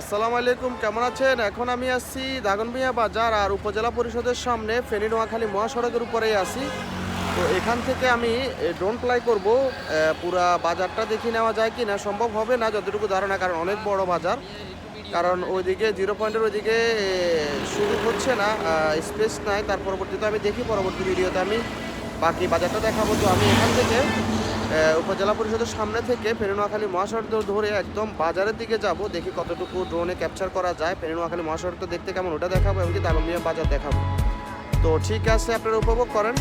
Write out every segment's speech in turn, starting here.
আসসালামু আলাইকুম, কেমন আছেন? এখন আমি আসছি দাগনভূঞা বাজার আর উপজেলা পরিষদের সামনে, ফেনী নোয়াখালী মহাসড়কের উপরেই আসি তো এখান থেকে আমি ড্রোন ফ্লাই করব। পুরা বাজারটা দেখে নেওয়া যায় কি না সম্ভব হবে না যতটুকু ধারণা, কারণ অনেক বড় বাজার। কারণ ওইদিকে জিরো পয়েন্টের ওইদিকে শুরু হচ্ছে না স্পেস নাই। তার পরবর্তীতে আমি দেখি, পরবর্তী ভিডিওতে আমি বাকি বাজারটা দেখাবো। তো আমি এখান থেকে উপজেলা পরিষদের সামনে থেকে ফেরিনোয়াখালী মহাসড়ক ধরে একদম বাজারের দিকে যাব, দেখি কতটুকু ড্রোনে ক্যাপচার করা যায়। ফেরিনোয়াখালী মহাসড়ক তো দেখতে কেমন? ওটা দেখাবো, এমনকি তালমিয়া বাজার দেখাবো। তো ঠিক আছে, আপনারা উপভোগ করেন।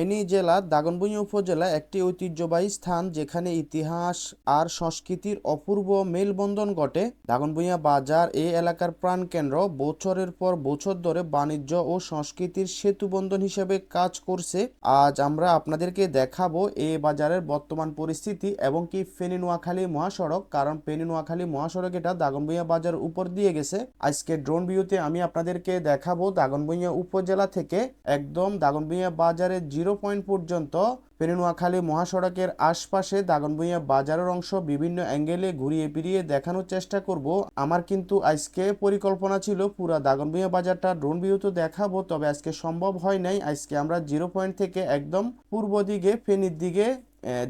ফেনী জেলার দাগনভূঞা উপজেলা একটি ঐতিহ্যবাহী স্থান যেখানে ইতিহাস আর সংস্কৃতির অপূর্ব মেলবন্ধন ঘটে। দাগনভূঞা বাজার এ এলাকার প্রাণকেন্দ্র বছরের পর বছর ধরে বাণিজ্য ও সংস্কৃতির সেতুবন্ধন হিসেবে কাজ করছে। আজ আমরা আপনাদেরকে দেখাবো এ বাজারের বর্তমান পরিস্থিতি এবং কি ফেনী নোয়াখালী মহাসড়ক, কারণ ফেনী নোয়াখালী মহাসড়ক এটা দাগনভূঞা বাজার উপর দিয়ে গেছে। আজকে ড্রোন ভিউতে আমি আপনাদেরকে দেখাবো দাগনভূঞা উপজেলা থেকে একদম দাগনভূঞা বাজারের জিরো পয়েন্ট পর্যন্ত পেরিনোয়াখালী মহাসড়কের আশপাশে দাগনভূঞা বাজারের অংশ বিভিন্ন অ্যাঙ্গেলে ঘুরিয়ে ফিরিয়ে দেখানোর চেষ্টা করব। আমার কিন্তু আজকে পরিকল্পনা ছিল পুরা দাগনভূঞা বাজারটা ড্রোন ভিউতে দেখাবো, তবে আজকে সম্ভব হয় নাই। আজকে আমরা জিরো পয়েন্ট থেকে একদম পূর্ব দিকে, ফেনীর দিকে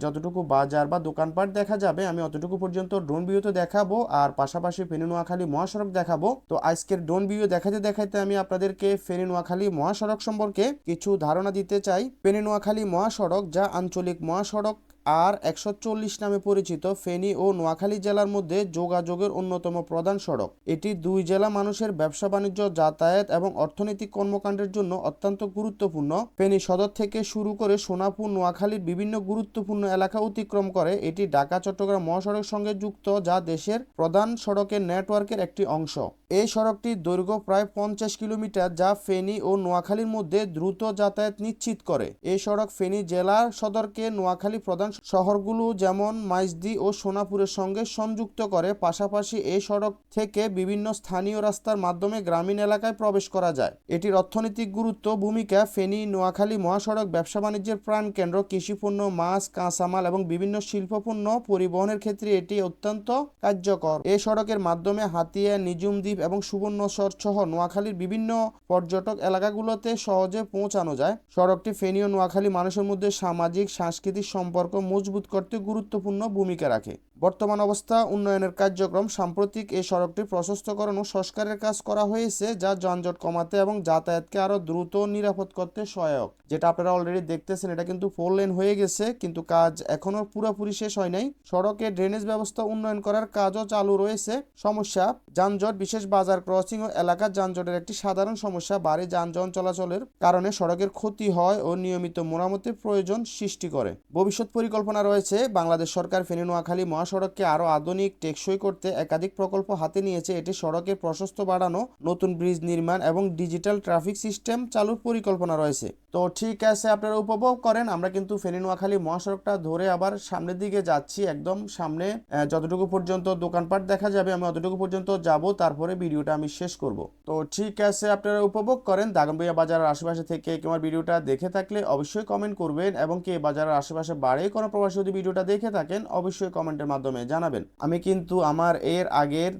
যতটুকু বাজার বা দোকানপাট দেখা যাবে, আমি অতটুকু পর্যন্ত ড্রোন ভিউতে দেখাবো। আর পাশাপাশি ফেনী নোয়াখালী মহাসড়ক দেখাবো। তো আজকের ড্রোন ভিউ দেখাতে দেখাতে আমি আপনাদেরকে ফেনী নোয়াখালী মহাসড়ক সম্পর্কে কিছু ধারণা দিতে চাই। ফেনী নোয়াখালী মহাসড়ক যা আঞ্চলিক মহাসড়ক। আর একশো চল্লিশ নামে পরিচিত ফেনী ও নোয়াখালী জেলার মধ্যে যোগাযোগের অন্যতম প্রধান সড়ক। এটি দুই জেলা মানুষের ব্যবসা বাণিজ্য, যাতায়াত এবং অর্থনৈতিক কর্মকাণ্ডের জন্য অত্যন্ত গুরুত্বপূর্ণ। ফেনী সদর থেকে শুরু করে সোনাপুর, নোয়াখালীর বিভিন্ন গুরুত্বপূর্ণ এলাকা অতিক্রম করে, এটি ঢাকা চট্টগ্রাম মহাসড়কের সঙ্গে যুক্ত, যা দেশের প্রধান সড়কের নেটওয়ার্কের একটি অংশ। এই সড়কটির দৈর্ঘ্য প্রায় পঞ্চাশ কিলোমিটার, যা ফেনী ও নোয়াখালীর মধ্যে দ্রুত যাতায়াত নিশ্চিত করে। এই সড়ক ফেনী জেলার সদরকে নোয়াখালী প্রধান শহরগুলো যেমন মাইজদি ও সোনাপুরের সঙ্গে সংযুক্ত করে, পাশাপাশি এই সড়ক থেকে বিভিন্ন স্থানীয় রাস্তার মাধ্যমে গ্রামীণ এলাকায় প্রবেশ করা যায়। এটির অর্থনৈতিক গুরুত্ব, ভূমিকা ফেনী নোয়াখালী মহাসড়ক ব্যবসা বাণিজ্যের প্রাণকেন্দ্র কৃষিপণ্য, মাছ, কাঁচামাল এবং বিভিন্ন শিল্পপণ্য পরিবহনের ক্ষেত্রে এটি অত্যন্ত কার্যকর। এই সড়কের মাধ্যমে হাতিয়া নিজুম দ্বীপ এবং সুবর্ণসর সহ নোয়াখালীর বিভিন্ন পর্যটক এলাকাগুলোতে সহজে পৌঁছানো যায়। সড়কটি ফেনী ও নোয়াখালী মানুষের মধ্যে সামাজিক, সাংস্কৃতিক সম্পর্ক মজবুত করতে গুরুত্বপূর্ণ ভূমিকা রাখে। বর্তমান অবস্থা, উন্নয়নের কার্যক্রম, সাম্প্রতিক এই সড়কটি প্রশস্তকরণ ও সংস্কারের কাজ করা হয়েছে, যা যানজট কমাতে এবং যাতায়াতকে আরও দ্রুত নিরাপদ করতে সহায়ক। যেটা আপনারা অলরেডি দেখতেছেন, এটা কিন্তু ফোর লেন হয়ে গেছে, কিন্তু কাজ এখনও পুরোপুরি শেষ হয় নাই। সড়কে ড্রেনেজ ব্যবস্থা উন্নয়ন করার কাজও চালু রয়েছে। সমস্যা, যানজট, বিশেষ বাজার ক্রসিং ও এলাকার যানজটের একটি সাধারণ সমস্যা, বাড়ি যানবাহন চলাচলের কারণে সড়কের ক্ষতি হয় ও নিয়মিত মেরামতের প্রয়োজন সৃষ্টি করে। ভবিষ্যৎ পরিকল্পনা রয়েছে, বাংলাদেশ সরকার ফেনী, নোয়াখালী মহাসড়ককে আরও আধুনিক, টেকসই করতে একাধিক প্রকল্প হাতে নিয়েছে। এটি সড়কের প্রশস্ত বাড়ানো, নতুন ব্রিজ নির্মাণ এবং ডিজিটাল ট্রাফিক সিস্টেম চালুর পরিকল্পনা রয়েছে। তো ঠিক আছে, আপনারা উপভোগ করেন। আমরা কিন্তু ফেনী, নোয়াখালী মহাসড়কটা ধরে আবার সামনের দিকে যাচ্ছি, একদম সামনে। যতটুকু পর্যন্ত দোকানপাট দেখা যাবে, আমি অতটুকু পর্যন্ত যাব, তারপরে ভিডিওটা আমি শেষ করব। তো ঠিক আছে, আপনারা উপভোগ করেন। দাগনভূঞা বাজারের আশেপাশে থেকে আমার ভিডিওটা দেখে থাকলে অবশ্যই কমেন্ট করবেন এবং কে বাজারের আশেপাশে বাড়ে কোনো প্রবাসী যদি ভিডিওটা দেখে থাকেন, অবশ্যই কমেন্টের মাধ্যমে জানাবেন। আমি কিন্তু আমার এর আগের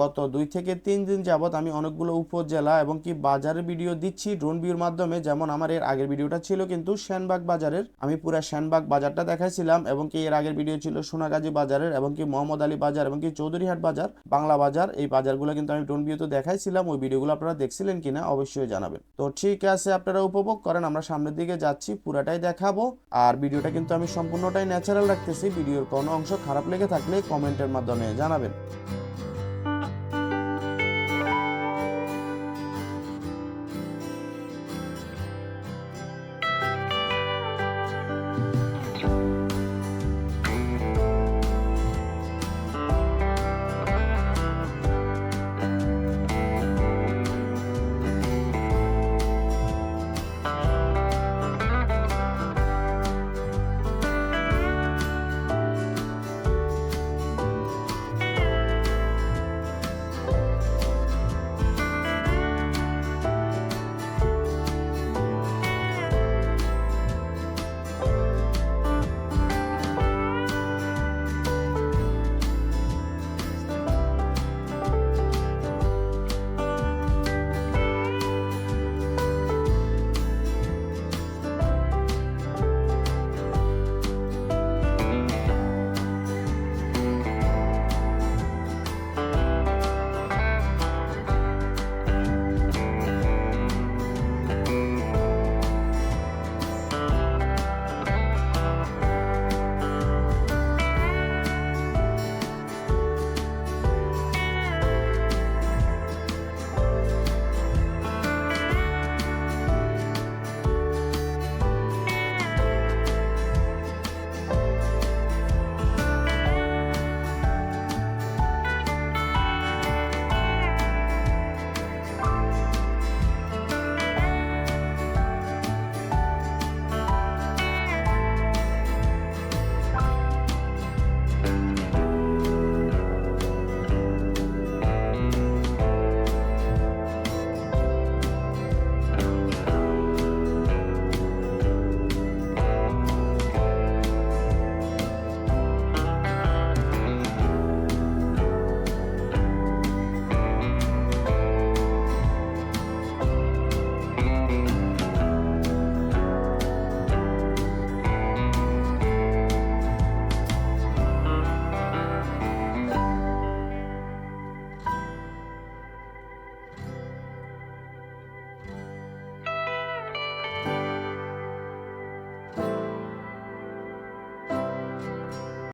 গত দুই থেকে তিন দিন যাবত আমি অনেকগুলো উপজেলা এবং কি বাজারের ভিডিও দিচ্ছি ড্রোন ভিউর মাধ্যমে। যেমন আমার এর আগের ভিডিওটা ছিল কিন্তু শ্যানবাগ বাজারের। আমি পুরা শ্যানবাগ বাজারটা দেখাইছিলাম এবং কি এর আগের ভিডিও ছিল সোনাগাজী বাজারের এবং কি মোহাম্মদ আলী বাজার এবং কি চৌধুরীহাট বাজার, বাংলা বাজার। এই বাজারগুলো কিন্তু আমি ড্রোন ভিউতে দেখাইছিলাম। ওই ভিডিওগুলো আপনারা দেখছিলেন কিনা অবশ্যই জানাবেন। তো ঠিক আছে, আপনারা উপভোগ করেন, আমরা সামনের দিকে যাচ্ছি, পুরাটাই দেখাবো। আর ভিডিওটা কিন্তু আমি সম্পূর্ণটাই ন্যাচারাল রাখতেছি, ভিডিওর কোনো অংশ খারাপ লেগে থাকলে কমেন্টের মাধ্যমে জানাবেন।